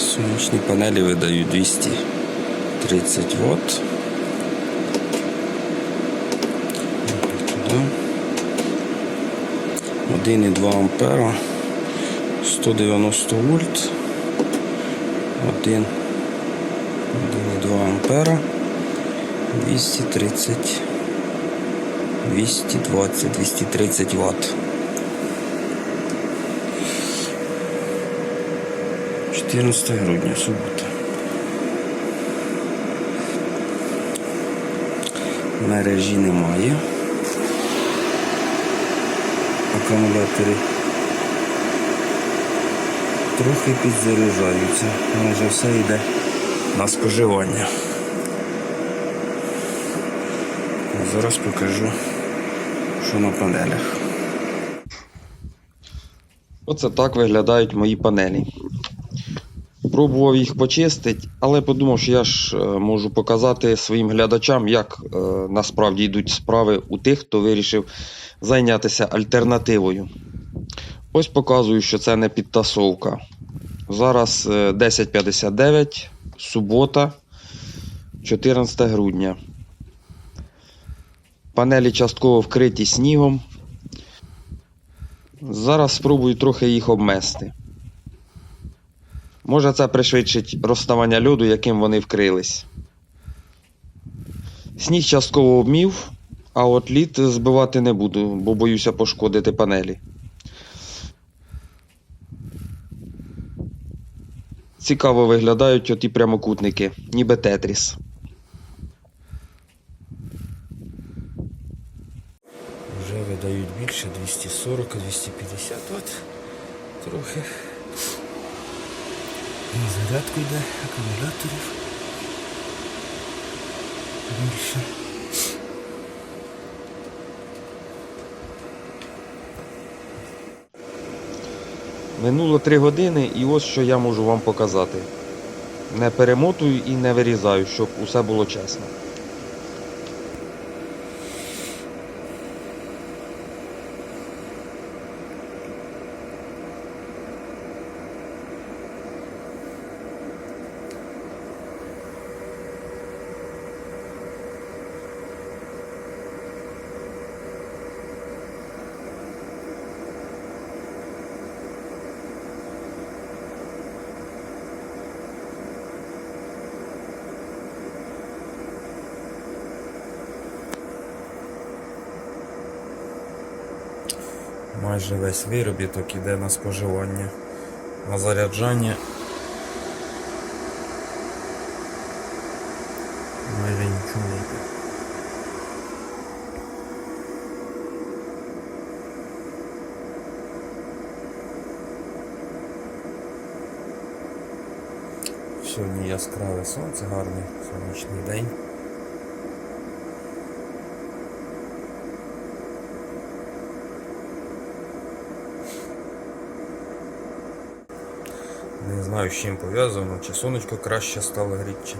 Сонячні панелі видають 230 Вт. Туди. 1,2 ампера, 190 вольт, 1, 1,2 ампера, 230, 220, 230 Вт. 14 грудня, субота. Мережі немає. Акумулятори трохи підзаряджаються. Майже все йде на споживання. Зараз покажу, що на панелях. Оце так виглядають мої панелі. Пробував їх почистити, але подумав, що я ж е, можу показати своїм глядачам, як е, насправді йдуть справи у тих, хто вирішив зайнятися альтернативою. Ось показую, що це не підтасовка. Зараз е, 10.59, субота, 14 грудня. Панелі частково вкриті снігом. Зараз спробую трохи їх обмести. Може це пришвидшить розставання льоду, яким вони вкрились. Сніг частково обмів, а от лід збивати не буду, бо боюся пошкодити панелі. Цікаво виглядають оті прямокутники, ніби тетріс. Вже видають більше 240 250 Вт. Трохи. На зарядку йде акумуляторів. Більше. Минуло три години і ось що я можу вам показати. Не перемотую і не вирізаю, щоб усе було чесно. Майже весь виробіток іде на споживання, на заряджання. Майже нічого не йде. Сьогодні яскраве сонце, гарний сонячний день. Не знаю, з чим пов'язано, чи сонечко краще стало гріти, чи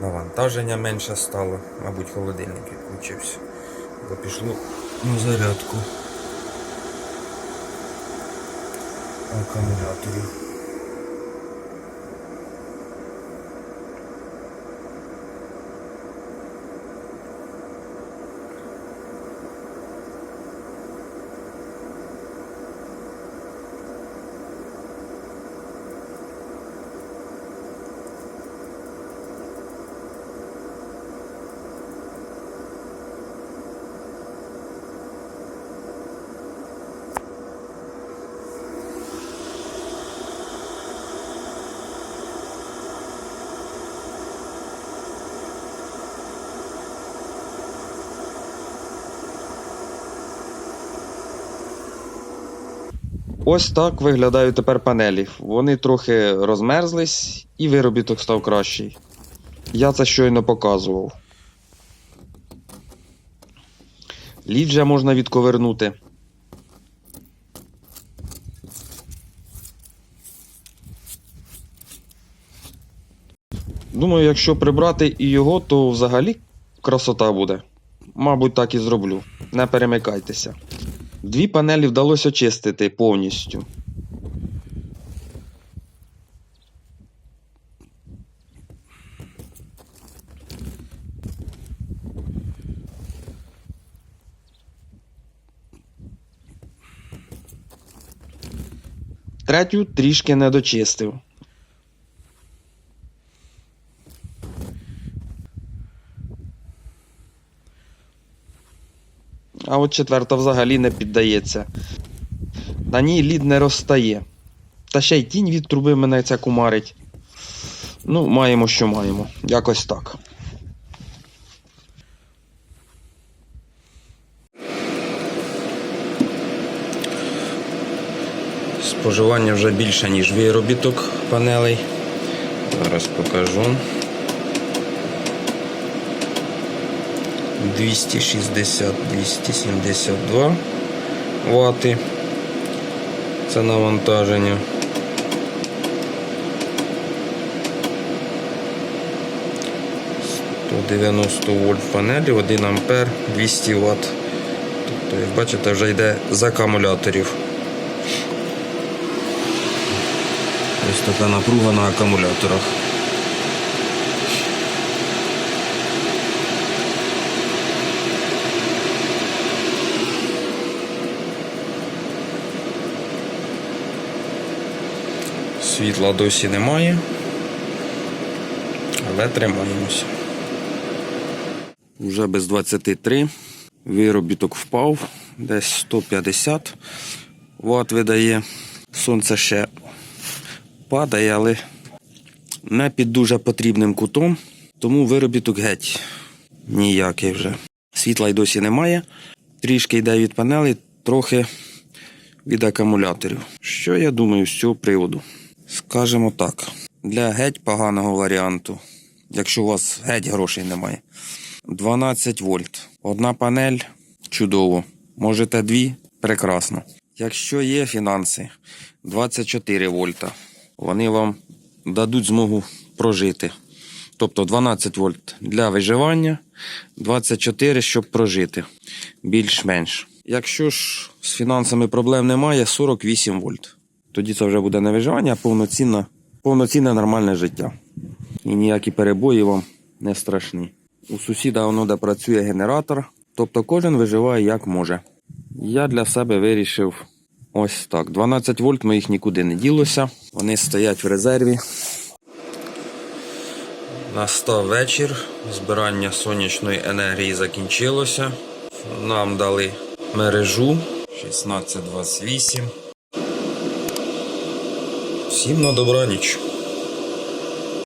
навантаження менше стало. Мабуть, холодильник відключився. Бо пішло на зарядку акумуляторів. Ось так виглядають тепер панелі. Вони трохи розмерзлись і виробіток став кращий. Я це щойно показував. Лід вже можна відковернути. Думаю, якщо прибрати і його, то взагалі красота буде. Мабуть, так і зроблю. Не перемикайтеся. Дві панелі вдалося чистити повністю. Третю трішки не дочистив. А от четверта взагалі не піддається. На ній лід не розстає. Та ще й тінь від труби мене ця кумарить. Ну, маємо, що маємо. Якось так. Споживання вже більше, ніж виробіток панелей. Зараз покажу. 260-272 вати. Це навантаження. Тут 90 вольт панелі, 1 ампер, 200 Вт. Тобто, як бачите, вже йде з акумуляторів. Ось така напруга на акумуляторах. Світла досі немає, але тримаємося. Вже без 23. Виробіток впав, десь 150 Вт видає. Сонце ще падає, але не під дуже потрібним кутом, тому виробіток геть ніякий вже. Світла й досі немає. Трішки йде від панелі, трохи від акумуляторів. Що я думаю з цього приводу? Скажемо так, для геть поганого варіанту, якщо у вас геть грошей немає, 12 вольт. Одна панель чудово. Можете дві прекрасно. Якщо є фінанси, 24 вольта. Вони вам дадуть змогу прожити. Тобто 12 вольт для виживання, 24, щоб прожити. Більш-менш. Якщо ж з фінансами проблем немає, 48 вольт. Тоді це вже буде не виживання, а повноцінне, повноцінне нормальне життя. І ніякі перебої вам не страшні. У сусіда воно де працює генератор, тобто кожен виживає як може. Я для себе вирішив ось так. 12 вольт моїх нікуди не ділося. Вони стоять в резерві. Настав вечір. Збирання сонячної енергії закінчилося. Нам дали мережу 1628. Всім на добраніч.